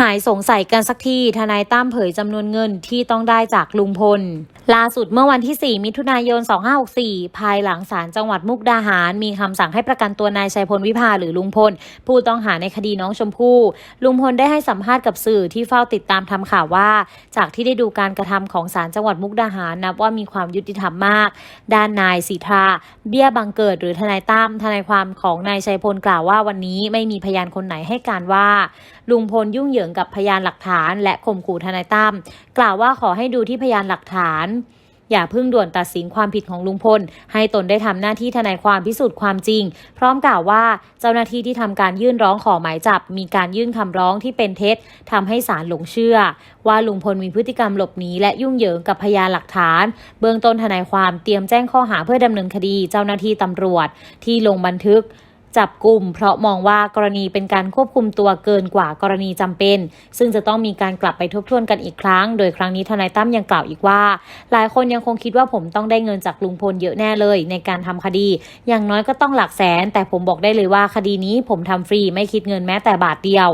หายสงสัยกันสักทีทนายตั้มเผยจำนวนเงินที่ต้องได้จากลุงพล ล่าสุดเมื่อวันที่ 4 มิถุนายน 2564 ภายหลังศาลจังหวัดมุกดาหาร มีคำสั่งให้ประกันตัวนายชัยพลวิภาหรือลุงพล ผู้ต้องหาในคดีน้องชมพู่ ลุงพลได้ให้สัมภาษณ์กับสื่อที่เฝ้าติดตามทำข่าวว่า จากที่ได้ดูการกระทำของศาลจังหวัดมุกดาหารนับว่ามีความยุติธรรมมาก ด้านนายสีทาเบี้ยบังเกิดหรือทนายตั้มทนายความของนายชัยพลกล่าวว่าวันนี้ไม่มีพยานคนไหนให้การว่า ลุงพลยุ่งเหยิงกับพยานหลักฐาน และข่มขู่ทนายตั้มกล่าวว่าขอให้ดูที่พยานหลักฐาน อย่าเพิ่งด่วนตัดสินความผิดของลุงพล ให้ตนได้ทำหน้าที่ทนายความพิสูจน์ความจริง พร้อมกล่าวว่าเจ้าหน้าที่ที่ทำการยื่นร้องขอหมายจับ มีการยื่นคำร้องที่เป็นเท็จทำให้ศาลหลงเชื่อ ว่าลุงพลมีพฤติกรรมหลบหนีและยุ่งเหยิงกับพยานหลักฐาน เบื้องต้นทนายความเตรียมแจ้งข้อหาเพื่อดำเนินคดี เจ้าหน้าที่ตำรวจที่ลงบันทึก จับกลุ่ม เพราะมองว่ากรณีเป็นการควบคุมตัวเกินกว่ากรณีจำเป็น ซึ่งจะต้องมีการกลับไปทบทวนกันอีกครั้ง โดยครั้งนี้ทนายตั้มยังกล่าวอีกว่า หลายคนยังคงคิดว่าผมต้องได้เงินจากลุงพลเยอะแน่เลย ในการทำคดี อย่างน้อยก็ต้องหลักแสน แต่ผมบอกได้เลยว่าคดีนี้ผมทำฟรีไม่คิดเงินแม้แต่บาทเดียว